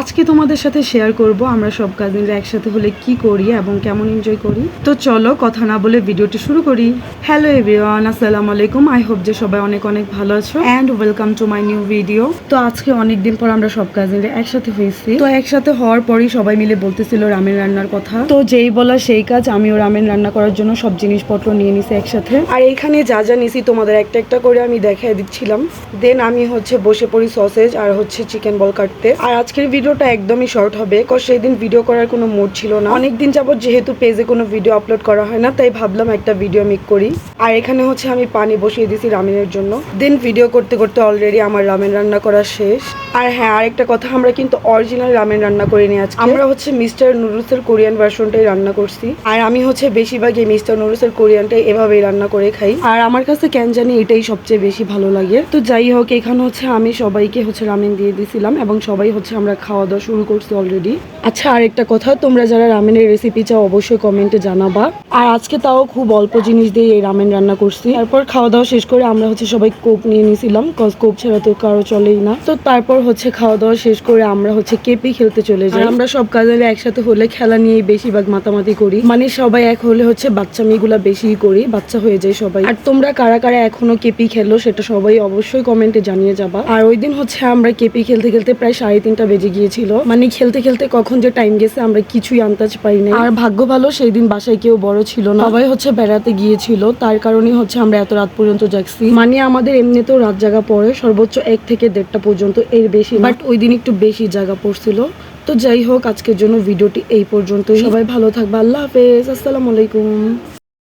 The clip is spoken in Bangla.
আজকে তোমাদের সাথে শেয়ার করব আমরা সব কাজিনরা একসাথে হলে কি করি এবং কেমন এনজয় করি। তো চলো কথা না বলে ভিডিওটি শুরু করি। হ্যালো এভরিওয়ান আসসালামু আলাইকুম। আই হোপ যে সবাই অনেক অনেক ভালো আছো। And welcome to my new video তো আজকে অনেক দিন পর আমরা সব কাজিনরা একসাথে হয়েছি। তো একসাথে হওয়ার পরই সবাই মিলে বলতেছিল রামেন রান্নার কথা। তো যেই বলা সেই কাজ, আমিও রামেন রান্না করার জন্য সব জিনিসপত্র নিয়ে নিছি একসাথে। আর এখানে যা যা নিছি, তোমাদের একটা একটা করে আমি দেখাই দিচ্ছিলাম। দেন আমি হচ্ছে বসে পড়ি সসেজ আর হচ্ছে চিকেন বল কাটতে। আর আজকের ভিডিওটা একদমই শর্ট হবে কারণ সেই দিন ভিডিও করার কোনো মুড ছিল না। অনেক দিন যেহেতু পেজে কোনো ভিডিও আপলোড করা হয় না, তাই ভাবলাম একটা ভিডিও মেক করি। আর এখানে হচ্ছে আমি পানি বসিয়ে দিয়েছি রামেনের জন্য। দেন ভিডিও করতে করতে অলরেডি আমার রামেন রান্না করা শেষ। আর হ্যাঁ আরেকটা কথা, আমরা কিন্তু অরিজিনাল রামেন রান্না করে নিয়ে আজকে। আমরা হচ্ছে মিস্টার নুডলসের কোরিয়ান ভার্সনটাই রান্না করছি। আর আমি হচ্ছে বেশিরভাগই মিস্টার নুডলসের কোরিয়ানটাই এভাবেই রান্না করে খাই। আর আমার কাছে কেন জানি এটাই সবচেয়ে বেশি ভালো লাগে। তো যাই হোক, এখানে হচ্ছে আমি সবাইকে হচ্ছে রামেন দিয়ে দিয়েছিলাম এবং সবাই হচ্ছে আমরা খাওয়া দাওয়া শুরু করছি অলরেডি আচ্ছা আরেকটা কথা, তোমরা যারা রামেনের রেসিপি চাও, অবশ্যই কমেন্টে জানাবা। আর আজকে তাও খুব অল্প জিনিস দিয়ে এই রামেন রান্না করছি। তারপর খাওয়া দাওয়া শেষ করে আমরা হচ্ছে সবাই কোপ নিয়ে নিয়েছিলাম কজ কোপ ছাড়া তো কারও চলেই না। তো তারপর হচ্ছে খাওয়া দাওয়া শেষ করে আমরা হচ্ছে কেপি খেলতে চলে যাই। আমরা সব কাজের একসাথে হলে খেলা নিয়েই বেশিরভাগ মাতামাতি করি। মানে সবাই এক হলে হচ্ছে বাচ্চা মেয়েগুলা বেশি করি, বাচ্চা হয়ে যায় সবাই। আর তোমরা কারা কারা এখনও কেপি খেলো সেটা সবাই অবশ্যই কমেন্টে জানিয়ে যাবা। আর ওই দিন হচ্ছে আমরা কেপি খেলতে খেলতে প্রায় সাড়ে তিনটা বেজে গিয়েছিল। মানে খেলতে খেলতে কখন যে টাইম গেছে আমরা কিছুই আন্দাজ পাই না আর ভাগ্য ভালো সেই দিন বাসায় কেউ বড় ছিল না। সবাই হচ্ছে বেড়াতে গিয়েছিল তার কারণে হচ্ছে আমরা এত রাত পর্যন্ত যাচ্ছি মানে আমাদের এমনিতেও রাত জাগা পড়ে সর্বোচ্চ এক থেকে দেড়টা পর্যন্ত এর বেশি বাট ওই দিন একটু বেশি জায়গা পড়ছিল। তো যাই হোক আজকের জন্য ভিডিওটি এই পর্যন্তই। সবাই ভালো থাকবে আল্লাহ হাফেজ আসসালামু আলাইকুম।